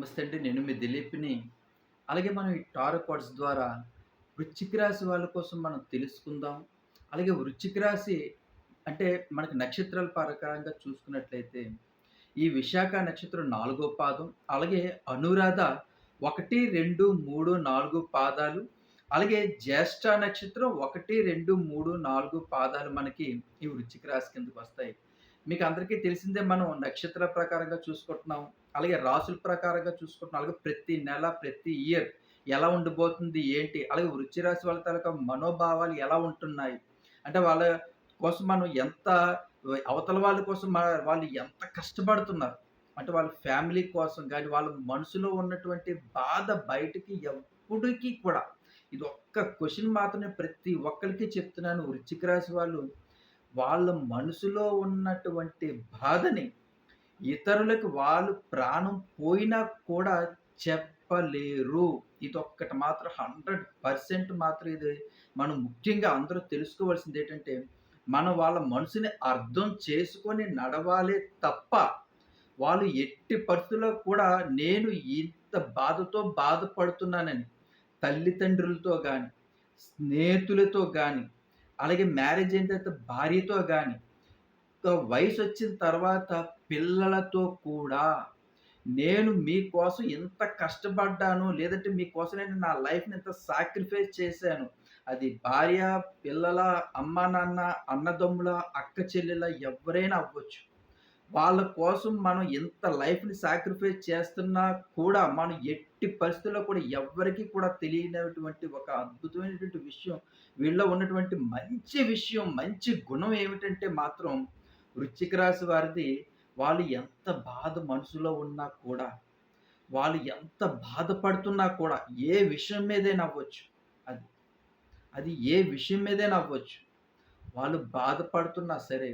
నమస్తే అండి. నేను మీ దిలీప్ని. అలాగే మనం ఈ టారో కార్డ్స్ ద్వారా వృశ్చిక రాశి వాళ్ళ కోసం మనం తెలుసుకుందాం. అలాగే వృశ్చిక రాశి అంటే మనకి నక్షత్రాల ప్రకారంగా చూసుకున్నట్లయితే ఈ విశాఖ నక్షత్రం నాలుగో పాదం అలాగే అనురాధ ఒకటి రెండు మూడు నాలుగు పాదాలు అలాగే జ్యేష్ఠ నక్షత్రం ఒకటి రెండు మూడు నాలుగు పాదాలు మనకి ఈ వృశ్చిక రాశి కిందకు వస్తాయి. మీకు అందరికీ తెలిసిందే మనం నక్షత్ర ప్రకారంగా చూసుకుంటున్నాం అలాగే రాసుల ప్రకారంగా చూసుకుంటున్నాం అలాగే ప్రతి నెల ప్రతి ఇయర్ ఎలా ఉండబోతుంది ఏంటి అలాగే వృత్తి రాశి వాళ్ళ తాలూకా మనోభావాలు ఎలా ఉంటున్నాయి? అంటే వాళ్ళ కోసం మనం ఎంత అవతల వాళ్ళ కోసం వాళ్ళు ఎంత కష్టపడుతున్నారు? అంటే వాళ్ళ ఫ్యామిలీ కోసం కానీ వాళ్ళ మనసులో ఉన్నటువంటి బాధ బయటికి ఎప్పటికీ కూడా. ఇది ఒక్క క్వశ్చన్ మాత్రమే ప్రతి ఒక్కరికి చెప్తున్నాను. వృశ్చిక రాశి వాళ్ళు వాళ్ళ మనసులో ఉన్నటువంటి బాధని ఇతరులకు వాళ్ళు ప్రాణం పోయినా కూడా చెప్పలేరు. ఇది ఒక్కటి మాత్రం హండ్రెడ్ పర్సెంట్ మాత్రం ఇది మనం ముఖ్యంగా అందరూ తెలుసుకోవాల్సింది ఏంటంటే మనం వాళ్ళ మనసుని అర్థం చేసుకొని నడవాలి తప్ప వాళ్ళు ఎట్టి పరిస్థితుల్లో కూడా నేను ఇంత బాధతో బాధపడుతున్నానని తల్లిదండ్రులతో కానీ స్నేహితులతో కానీ అలాగే మ్యారేజ్ అయిన తర్వాత భార్యతో కానీ వయసు వచ్చిన తర్వాత పిల్లలతో కూడా నేను మీకోసం ఎంత కష్టపడ్డాను లేదంటే మీకోసం నేను నా లైఫ్ని ఎంత సాక్రిఫైస్ చేశాను అది భార్య పిల్లల అమ్మ నాన్న అన్నదమ్ముల అక్క చెల్లెల ఎవరైనా అవ్వచ్చు. వాళ్ళ కోసం మనం ఎంత లైఫ్ని సాక్రిఫైస్ చేస్తున్నా కూడా మనం ఎట్టి పరిస్థితుల్లో కూడా ఎవ్వరికీ కూడా తెలియనటువంటి ఒక అద్భుతమైనటువంటి విషయం వీళ్ళలో ఉన్నటువంటి మంచి విషయం మంచి గుణం ఏమిటంటే మాత్రం వృశ్చిక రాశి వారిది వాళ్ళు ఎంత బాధ మనసులో ఉన్నా కూడా వాళ్ళు ఎంత బాధపడుతున్నా కూడా ఏ విషయం మీదైనా అవ్వచ్చు అది అది ఏ విషయం మీదైనా అవ్వచ్చు వాళ్ళు బాధపడుతున్నా సరే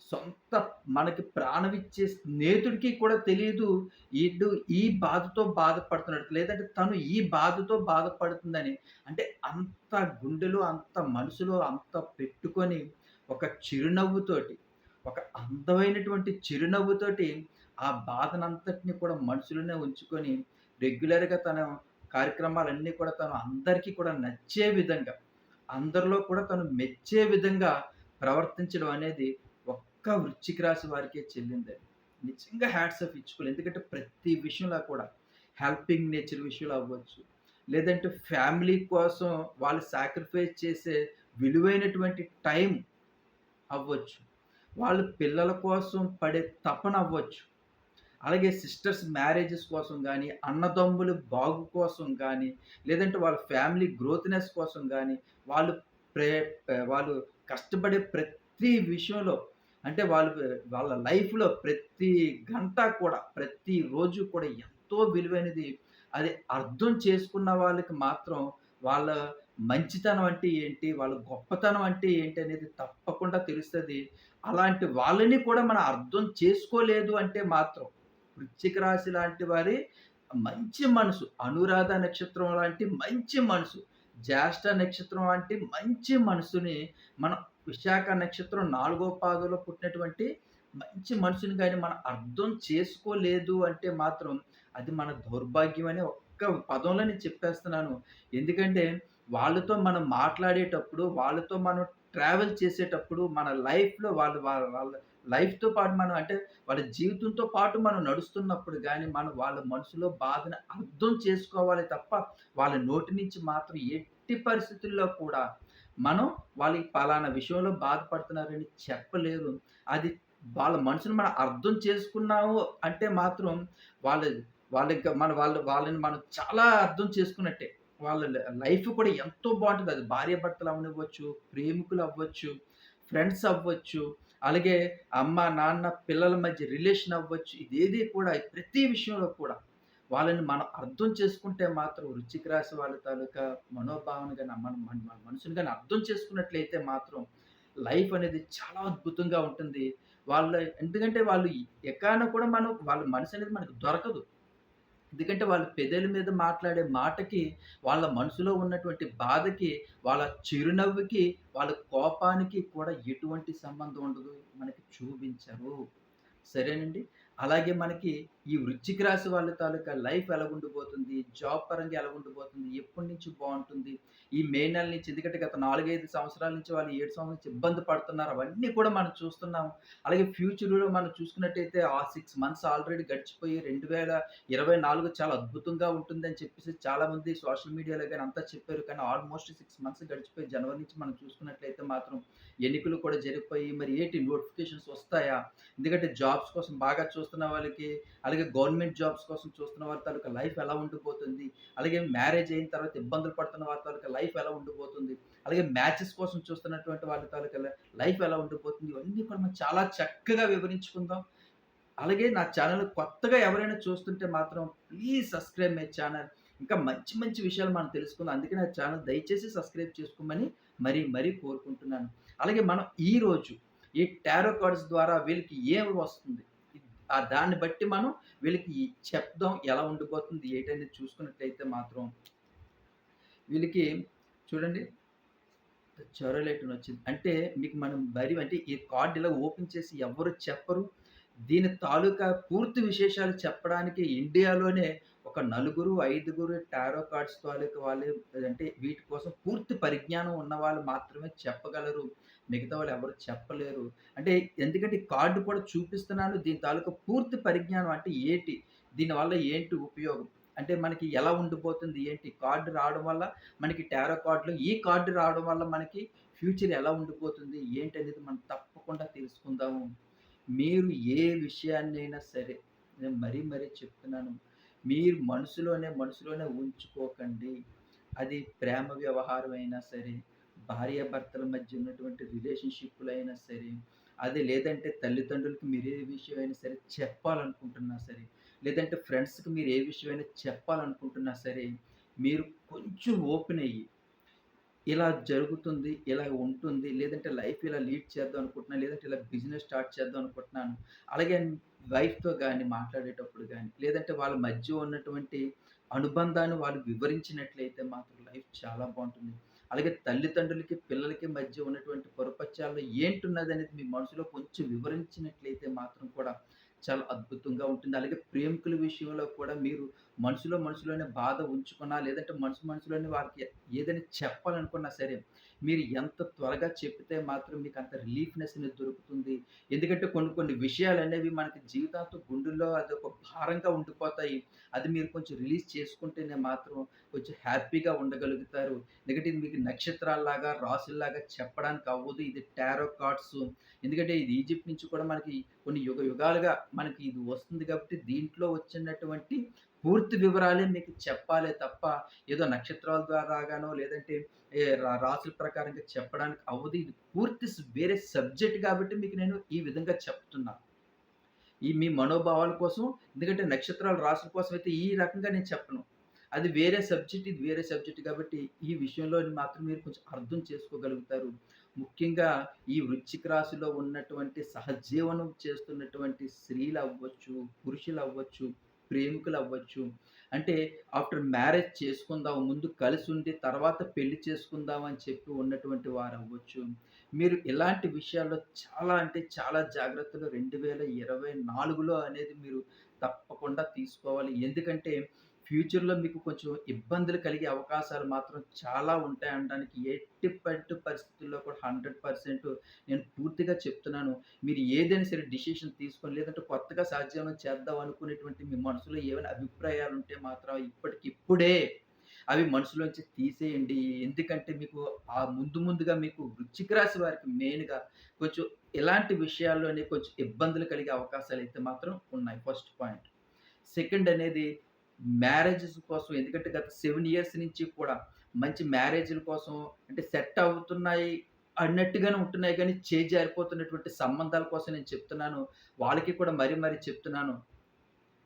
సొంత మనకి ప్రాణం ఇచ్చే స్నేహితుడికి కూడా తెలియదు ఈడు ఈ బాధతో బాధపడుతున్నట్టు. లేదంటే తను ఈ బాధతో బాధపడుతుందని. అంటే అంత గుండెలో అంత మనసులో అంత పెట్టుకొని ఒక చిరునవ్వుతోటి ఒక అందమైనటువంటి చిరునవ్వుతోటి ఆ బాధనంతటిని కూడా మనసులోనే ఉంచుకొని రెగ్యులర్గా తన కార్యక్రమాలన్నీ కూడా తను అందరికీ కూడా నచ్చే విధంగా అందరిలో కూడా తను మెచ్చే విధంగా ప్రవర్తించడం అనేది ఒక్క వృశ్చిక రాశి వారికే చెల్లింది. నిజంగా హ్యాట్స్ ఆఫ్ ఇచ్చుకోవాలి ఎందుకంటే ప్రతి విషయంలో కూడా హెల్పింగ్ నేచర్ విషయంలో అవ్వచ్చు. లేదంటే ఫ్యామిలీ కోసం వాళ్ళు సాక్రిఫైస్ చేసే విలువైనటువంటి టైం అవ్వచ్చు. వాళ్ళు పిల్లల కోసం పడే తపన అవ్వచ్చు. అలాగే సిస్టర్స్ మ్యారేజెస్ కోసం కానీ అన్నదమ్ములు బాగు కోసం కానీ లేదంటే వాళ్ళ ఫ్యామిలీ గ్రోత్నెస్ కోసం కానీ వాళ్ళు ప్రే వాళ్ళు కష్టపడే ప్రతి విషయంలో అంటే వాళ్ళు వాళ్ళ లైఫ్లో ప్రతి గంట కూడా ప్రతి రోజు కూడా ఎంతో విలువైనది. అది అర్థం చేసుకున్న వాళ్ళకి మాత్రం వాళ్ళ మంచితనం అంటే ఏంటి వాళ్ళ గొప్పతనం అంటే ఏంటి అనేది తప్పకుండా తెలుస్తుంది. అలాంటి వాళ్ళని కూడా మనం అర్థం చేసుకోలేదు అంటే మాత్రం వృశ్చిక రాశి లాంటి వారి మంచి మనసు అనురాధ నక్షత్రం లాంటి మంచి మనసు జ్యేష్ఠ నక్షత్రం అంటే మంచి మనసుని మనం విశాఖ నక్షత్రం నాలుగో పాదంలో పుట్టినటువంటి మంచి మనుషుని కానీ మనం అర్థం చేసుకోలేదు అంటే మాత్రం అది మన దౌర్భాగ్యం అనే ఒక్క పదంలో నేను చెప్పేస్తున్నాను. ఎందుకంటే వాళ్ళతో మనం మాట్లాడేటప్పుడు వాళ్ళతో మనం ట్రావెల్ చేసేటప్పుడు మన లైఫ్లో వాళ్ళు వాళ్ళ వాళ్ళ లైఫ్తో పాటు మనం అంటే వాళ్ళ జీవితంతో పాటు మనం నడుస్తున్నప్పుడు కానీ మనం వాళ్ళ మనసులో బాధను అర్థం చేసుకోవాలి తప్ప వాళ్ళ నోటి నుంచి మాత్రం ఎట్టి పరిస్థితుల్లో కూడా మనం వాళ్ళకి పలానా విషయంలో బాధపడుతున్నారని చెప్పలేరు అది వాళ్ళ మనసును మనం అర్థం చేసుకున్నాము అంటే మాత్రం వాళ్ళ వాళ్ళకి మన వాళ్ళ వాళ్ళని మనం చాలా అర్థం చేసుకున్నట్టే. వాళ్ళ లైఫ్ కూడా ఎంతో బాగుంటుంది. అది భార్య భర్తలు అవ్వనివ్వచ్చు ప్రేమికులు అవ్వచ్చు ఫ్రెండ్స్ అవ్వచ్చు అలాగే అమ్మ నాన్న పిల్లల మధ్య రిలేషన్ అవ్వచ్చు. ఇదేది కూడా ప్రతి విషయంలో కూడా వాళ్ళని మనం అర్థం చేసుకుంటే మాత్రం రుచికి రాసి వాళ్ళ తాలూకా మనోభావన కానీ మన మన మనసుని కానీ అర్థం చేసుకున్నట్లయితే మాత్రం లైఫ్ అనేది చాలా అద్భుతంగా ఉంటుంది. వాళ్ళ ఎందుకంటే వాళ్ళు ఎక్కడైనా కూడా మనం వాళ్ళ మనసు అనేది మనకు దొరకదు. ఎందుకంటే వాళ్ళ పెదల మీద మాట్లాడే మాటకి వాళ్ళ మనసులో ఉన్నటువంటి బాధకి వాళ్ళ చిరునవ్వుకి వాళ్ళ కోపానికి కూడా ఎటువంటి సంబంధం ఉండదు. మనకి చూపించరు. సరేనండి? అలాగే మనకి ఈ వృశ్చిక రాశి వాళ్ళ తాలూకా లైఫ్ ఎలా ఉండిపోతుంది? జాబ్ పరంగా ఎలా ఉండిపోతుంది? ఎప్పటి నుంచి బాగుంటుంది ఈ మే నెల నుంచి ఎందుకంటే గత 4, 5 సంవత్సరాల నుంచి వాళ్ళు ఏడు సంవత్సరాల నుంచి ఇబ్బంది పడుతున్నారు. అవన్నీ కూడా మనం చూస్తున్నాము అలాగే ఫ్యూచర్‌లో మనం చూసుకున్నట్టయితే ఆ సిక్స్ మంత్స్ ఆల్రెడీ గడిచిపోయి 2024 చాలా అద్భుతంగా ఉంటుందని చెప్పేసి చాలామంది సోషల్ మీడియాలో కానీ అంతా చెప్పారు. కానీ ఆల్మోస్ట్ సిక్స్ మంత్స్ గడిచిపోయి జనవరి నుంచి మనం చూసుకున్నట్లయితే మాత్రం ఎన్నికలు కూడా జరిగిపోయి మరి ఏంటి నోటిఫికేషన్స్ వస్తాయా? ఎందుకంటే జాబ్స్ కోసం బాగా చూస్తున్న వాళ్ళకి, అలాగే గవర్నమెంట్ జాబ్స్ కోసం చూస్తున్న వారి తాలూకా లైఫ్ ఎలా ఉండిపోతుంది? అలాగే మ్యారేజ్ అయిన తర్వాత ఇబ్బందులు పడుతున్న వారి తాలూకా లైఫ్ ఎలా ఉండిపోతుంది? అలాగే మ్యాచెస్ కోసం చూస్తున్నటువంటి వాళ్ళ తాలూకా లైఫ్ ఎలా ఉండిపోతుంది? ఇవన్నీ కూడా మనం చాలా చక్కగా వివరించుకుందాం. అలాగే నా ఛానల్ కొత్తగా ఎవరైనా చూస్తుంటే మాత్రం ప్లీజ్ సబ్స్క్రైబ్ మై ఛానల్ ఇంకా మంచి మంచి విషయాలు మనం తెలుసుకుందాం. అందుకే నా ఛానల్ దయచేసి సబ్స్క్రైబ్ చేసుకోమని మరీ మరీ కోరుకుంటున్నాను. అలాగే మనం ఈరోజు ఈ టారో కార్డ్స్ ద్వారా వీళ్ళకి ఏం వస్తుంది? ఆ దాన్ని బట్టి మనం వీళ్ళకి చెప్దాం ఎలా ఉండిపోతుంది ఏంటనేది చూసుకున్నట్లయితే మాత్రం వీళ్ళకి చూడండి చొరలేట్ వచ్చింది. అంటే మీకు మనం మరి అంటే ఈ కార్డు ఇలా ఓపెన్ చేసి ఎవ్వరు చెప్పరు. దీని తాలూకా పూర్తి విశేషాలు చెప్పడానికి ఇండియాలోనే ఒక నలుగురు, ఐదుగురు టారో కార్డ్స్ తాలూకా వాళ్ళు అంటే వీటి కోసం పూర్తి పరిజ్ఞానం ఉన్న వాళ్ళు మాత్రమే చెప్పగలరు. మిగతా వాళ్ళు ఎవరు చెప్పలేరు. అంటే ఎందుకంటే కార్డు కూడా చూపిస్తున్నాను. దీని తాలూకా పూర్తి పరిజ్ఞానం అంటే ఏంటి దీనివల్ల ఏంటి ఉపయోగం? అంటే మనకి ఎలా ఉండిపోతుంది? ఏంటి? కార్డు రావడం వల్ల మనకి టారో కార్డులు ఈ కార్డు రావడం వల్ల మనకి ఫ్యూచర్ ఎలా ఉండిపోతుంది? ఏంటి అనేది మనం తప్పకుండా తెలుసుకుందాము. మీరు ఏ విషయాన్నైనా సరే నేను మరీ మరీ చెప్తున్నాను. మీరు మనసులోనే మనసులోనే ఉంచుకోకండి. అది ప్రేమ వ్యవహారం అయినా సరే, భార్యాభర్తల మధ్య ఉన్నటువంటి రిలేషన్‌షిప్‌లైనా సరే, అది లేదంటే తల్లిదండ్రులకి మీరు ఏ విషయమైనా సరే చెప్పాలనుకుంటున్నా సరే, లేదంటే ఫ్రెండ్స్‌కి మీరు ఏ విషయమైనా చెప్పాలనుకుంటున్నా సరే, మీరు కొంచెం ఓపెన్ అయ్యి, ఇలా జరుగుతుంది, ఇలా ఉంటుంది, లేదంటే లైఫ్ ఇలా లీడ్ చేద్దాం అనుకుంటున్నాను, లేదంటే ఇలా బిజినెస్ స్టార్ట్ చేద్దాం అనుకుంటున్నాను. అలాగే వైఫ్‌తో కానీ మాట్లాడేటప్పుడు కానీ లేదంటే వాళ్ళ మధ్య ఉన్నటువంటి అనుబంధాన్ని వాళ్ళు వివరించినట్లయితే మాత్రం లైఫ్ చాలా బాగుంటుంది అలాగే తల్లిదండ్రులకి, పిల్లలకి మధ్య ఉన్నటువంటి పరపచాల్లో ఏంటున్నది అనేది మీ మనసులో కొంచెం వివరించినట్లయితే మాత్రం కూడా చాలా అద్భుతంగా ఉంటుంది. అలాగే ప్రేమికుల విషయంలో కూడా మీరు మనసులో మనసులోనే బాధ ఉంచుకున్నా, లేదంటే మనసు మనసులోనే వారికి ఏదైనా చెప్పాలనుకున్నా సరే, మీరు ఎంత త్వరగా చెప్తే మాత్రం మీకు అంత రిలీఫ్‌నెస్ అనేది దొరుకుతుంది. ఎందుకంటే కొన్ని కొన్ని విషయాలు అనేవి మనకి జీవితాంతం గుండెల్లో అదొక భారంగా ఉండిపోతాయి. అది మీరు కొంచెం రిలీజ్ చేసుకుంటేనే మాత్రం కొంచెం హ్యాపీగా ఉండగలుగుతారు. ఎందుకంటే ఇది మీకు నక్షత్రాల్లాగా, రాసుల్లాగా చెప్పడానికి అవ్వదు. ఇది టారో కార్డ్స్. ఎందుకంటే ఇది ఈజిప్ట్ నుంచి కూడా మనకి కొన్ని యుగ యుగాలుగా మనకి ఇది వస్తుంది కాబట్టి దీంట్లో వచ్చినటువంటి పూర్తి వివరాలే మీకు చెప్పాలే తప్ప, ఏదో నక్షత్రాల ద్వారాగానో లేదంటే రా రాసుల ప్రకారంగా చెప్పడానికి అవ్వదు. ఇది పూర్తి వేరే సబ్జెక్ట్ కాబట్టి మీకు నేను ఈ విధంగా చెప్తున్నాను ఈ మీ మనోభావాల కోసం ఎందుకంటే నక్షత్రాలు, రాసుల కోసం అయితే ఈ రకంగా నేను చెప్పను. అది వేరే సబ్జెక్ట్, ఇది వేరే సబ్జెక్ట్ కాబట్టి ఈ విషయంలో మాత్రం మీరు కొంచెం అర్థం చేసుకోగలుగుతారు. ముఖ్యంగా ఈ వృశ్చిక రాశిలో ఉన్నటువంటి సహజీవనం చేస్తున్నటువంటి స్త్రీలు అవ్వచ్చు పురుషులు అవ్వచ్చు ప్రేమికులు అవ్వచ్చు అంటే ఆఫ్టర్ మ్యారేజ్ చేసుకుందాం, ముందు కలిసి ఉండి తర్వాత పెళ్ళి చేసుకుందాం అని చెప్పి ఉన్నటువంటి వారు అవ్వచ్చు మీరు ఇలాంటి విషయాల్లో చాలా అంటే చాలా జాగ్రత్తలు 2024లో అనేది మీరు తప్పకుండా తీసుకోవాలి. ఎందుకంటే ఫ్యూచర్‌లో మీకు కొంచెం ఇబ్బందులు కలిగే అవకాశాలు మాత్రం చాలా ఉంటాయి అనడానికి ఎట్టి పట్టు పరిస్థితుల్లో కూడా 100% నేను పూర్తిగా చెప్తున్నాను. మీరు ఏదైనా సరే డిసిషన్ తీసుకొని లేదంటే కొత్తగా సాధ్యం చేద్దాం అనుకునేటువంటి మీ మనసులో ఏవైనా అభిప్రాయాలుంటే మాత్రం ఇప్పటికిప్పుడే అవి మనసులోంచి తీసేయండి. ఎందుకంటే మీకు ఆ ముందు ముందుగా మీకు వృచ్చిక రాశి వారికి మెయిన్‌గా కొంచెం ఇలాంటి విషయాల్లోనే కొంచెం ఇబ్బందులు కలిగే అవకాశాలు అయితే మాత్రం ఉన్నాయి. First point. సెకండ్ అనేది మ్యారేజెస్ కోసం ఎందుకంటే గత సెవెన్ ఇయర్స్ నుంచి కూడా మంచి మ్యారేజ్‌ల కోసం అంటే సెట్ అవుతున్నాయి అన్నట్టుగానే ఉంటున్నాయి కానీ చేజ్ జారిపోతున్నటువంటి సంబంధాల కోసం నేను చెప్తున్నాను. వాళ్ళకి కూడా మరీ మరీ చెప్తున్నాను.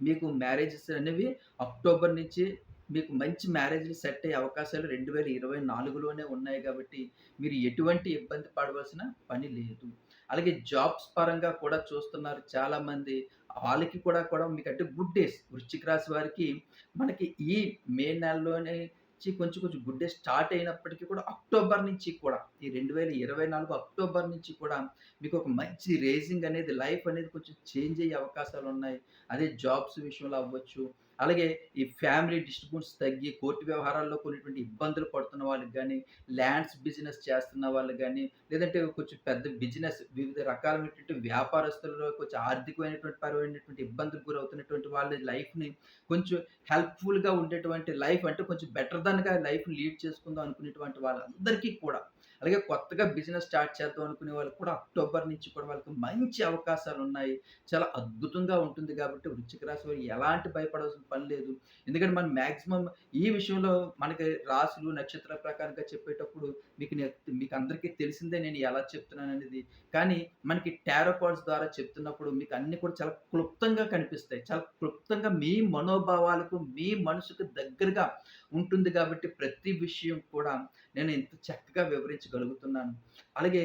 మీకు మ్యారేజెస్ అనేవి అక్టోబర్ నుంచి మీకు మంచి మ్యారేజ్‌లు సెట్ అయ్యే అవకాశాలు 2024లోనే ఉన్నాయి కాబట్టి మీరు ఎటువంటి ఇబ్బంది పడవలసిన పని లేదు. అలాగే జాబ్స్ పరంగా కూడా చూస్తున్నారు చాలామంది. వాళ్ళకి కూడా కూడా మీకంటే గుడ్ డేస్ వృశ్చిక రాశి వారికి మనకి ఈ మే నెలలోనే నుంచి కొంచెం కొంచెం గుడ్ డే స్టార్ట్ అయినప్పటికీ కూడా అక్టోబర్ నుంచి కూడా ఈ 2024 అక్టోబర్ నుంచి కూడా మీకు ఒక మంచి రేజింగ్ అనేది లైఫ్ అనేది కొంచెం చేంజ్ అయ్యే అవకాశాలు ఉన్నాయి అదే జాబ్స్ విషయంలో అవ్వచ్చు. అలాగే ఈ ఫ్యామిలీ డిస్ట్రిబ్యూట్స్ తగ్గి కోర్టు వ్యవహారాల్లో కొన్నిటువంటి ఇబ్బందులు పడుతున్న వాళ్ళకి కానీ ల్యాండ్స్ బిజినెస్ చేస్తున్న వాళ్ళకి కానీ లేదంటే కొంచెం పెద్ద బిజినెస్ వివిధ రకాలైనటువంటి వ్యాపారస్తులలో కొంచెం ఆర్థికమైనటువంటి పరమైనటువంటి ఇబ్బందులకు గురవుతున్నటువంటి వాళ్ళ లైఫ్‌ని కొంచెం హెల్ప్‌ఫుల్‌గా ఉండేటువంటి లైఫ్ అంటే కొంచెం బెటర్ దాన్‌గా లైఫ్‌ని లీడ్ చేసుకుందాం అనుకునేటువంటి వాళ్ళందరికీ కూడా, అలాగే కొత్తగా బిజినెస్ స్టార్ట్ చేద్దాం అనుకునే వాళ్ళకి కూడా అక్టోబర్ నుంచి కూడా వాళ్ళకి మంచి అవకాశాలు ఉన్నాయి చాలా అద్భుతంగా ఉంటుంది కాబట్టి వృచ్చిక రాశి వారు ఎలాంటి భయపడాల్సిన పని లేదు. ఎందుకంటే మనం మాక్సిమం ఈ విషయంలో మనకి రాశులు, నక్షత్రాల ప్రకారంగా చెప్పేటప్పుడు మీకు మీకు అందరికీ తెలిసిందే నేను ఎలా చెప్తున్నాను అనేది కానీ మనకి టారోపాడ్స్ ద్వారా చెప్తున్నప్పుడు మీకు అన్ని కూడా చాలా క్లుప్తంగా కనిపిస్తాయి. చాలా క్లుప్తంగా మీ మనోభావాలకు, మీ మనసుకు దగ్గరగా ఉంటుంది కాబట్టి ప్రతి విషయం కూడా నేను ఇంత చక్కగా వివరించగలుగుతున్నాను. అలాగే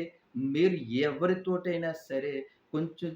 మీరు ఎవరితోటైనా సరే కొంచెం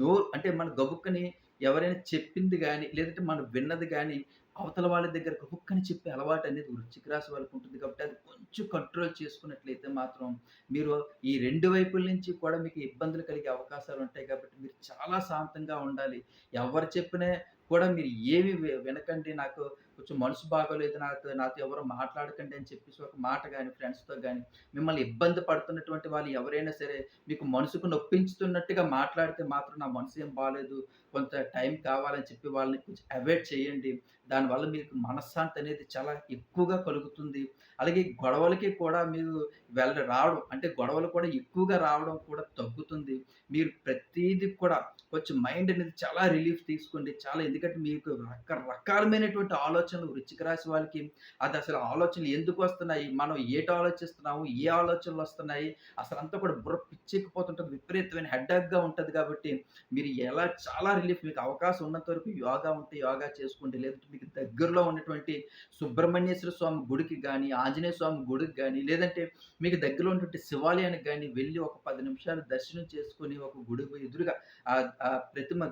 నో అంటే మన గబుక్కని ఎవరైనా చెప్పింది కానీ లేదంటే మనం విన్నది కానీ అవతల వాళ్ళ దగ్గర గబుక్కని చెప్పే అలవాటు అలవాటనేది వృశ్చిక రాశి వాళ్ళకుంటుంది కాబట్టి అది కొంచెం కంట్రోల్ చేసుకున్నట్లయితే మాత్రం మీరు ఈ రెండు వైపుల నుంచి కూడా మీకు ఇబ్బందులు కలిగే అవకాశాలు ఉంటాయి కాబట్టి మీరు చాలా శాంతంగా ఉండాలి. ఎవరు చెప్పినా కూడా మీరు ఏమి వినకండి. నాకు కొంచెం మనసు బాగోలేదు. నాతో నాతో ఎవరు మాట్లాడకండి అని చెప్పేసి ఒక మాట కానీ ఫ్రెండ్స్‌తో కానీ మిమ్మల్ని ఇబ్బంది పడుతున్నటువంటి వాళ్ళు ఎవరైనా సరే మీకు మనసుకు నొప్పించుతున్నట్టుగా మాట్లాడితే మాత్రం నా మనసు ఏం బాగాలేదు కొంత టైం కావాలని చెప్పి వాళ్ళని కొంచెం అవాయిడ్ చేయండి. దానివల్ల మీకు మనశ్శాంతి అనేది చాలా ఎక్కువగా కలుగుతుంది. అలాగే గొడవలకి కూడా మీరు వెళ్ళ రావడం అంటే గొడవలు కూడా ఎక్కువగా రావడం కూడా తగ్గుతుంది. మీరు ప్రతిదీ కూడా కొంచెం మైండ్ అనేది చాలా రిలీఫ్ తీసుకోండి. చాలా ఎందుకంటే మీకు రకరకాలమైనటువంటి ఆలోచనలు వృచ్చిక రాశి వాళ్ళకి అదసలు ఆలోచనలు ఎందుకొస్తున్నాయి? మనం ఏటి ఆలోచిస్తున్నాము? ఏ ఆలోచనలు వస్తున్నాయి అసలు అంతా కూడా బుర్ర పిచ్చెక్కిపోతుంటుంది విపరీతమైన హెడ్డాక్గా ఉంటుంది కాబట్టి మీరు ఎలా చాలా రిలీఫ్ మీకు అవకాశం ఉన్నంత వరకు యోగా ఉంటే యోగా చేసుకోండి. లేదంటే మీకు దగ్గరలో ఉన్నటువంటి సుబ్రహ్మణ్యేశ్వర స్వామి గుడికి కానీ ఆంజనేయ స్వామి గుడికి కానీ లేదంటే మీకు దగ్గరలో ఉన్నటువంటి శివాలయానికి కానీ వెళ్ళి ఒక పది నిమిషాలు దర్శనం చేసుకొని ఒక గుడి ఎదురుగా ఆ ప్రతిమ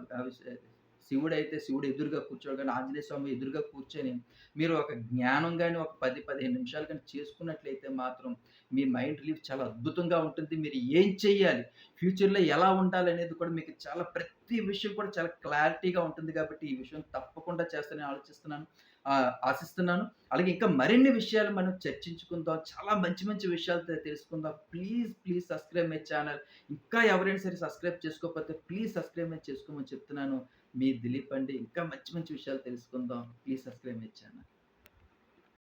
శివుడు శివుడైతే శివుడు ఎదురుగా కూర్చోగానే ఆంజనేయ స్వామి ఎదురుగా కూర్చొని మీరు ఒక జ్ఞానం గాని ఒక 10, 15 నిమిషాలు కానీ చేసుకున్నట్లయితే మాత్రం మీ మైండ్ రిలీఫ్ చాలా అద్భుతంగా ఉంటుంది. మీరు ఏం చేయాలి? ఫ్యూచర్‌లో ఎలా ఉండాలనేది కూడా మీకు చాలా ప్రతి విషయం కూడా చాలా క్లారిటీగా ఉంటుంది కాబట్టి ఈ విషయం తప్పకుండా చేస్తానని ఆలోచిస్తున్నాను. ఆశిస్తున్నాను. అలాగే ఇంకా మరిన్ని విషయాలు మనం చర్చించుకుందాం. చాలా మంచి మంచి విషయాలు తెలుసుకుందాం. Please, please subscribe my channel. ఇంకా ఎవరైనా సరే సబ్స్క్రైబ్ చేసుకోకపోతే ప్లీజ్ సబ్స్క్రైబ్ చేసుకోమని చెప్తున్నాను. మీ దిలీప్ అండి. ఇంకా మంచి మంచి విషయాలు తెలుసుకుందాం. Please subscribe my channel.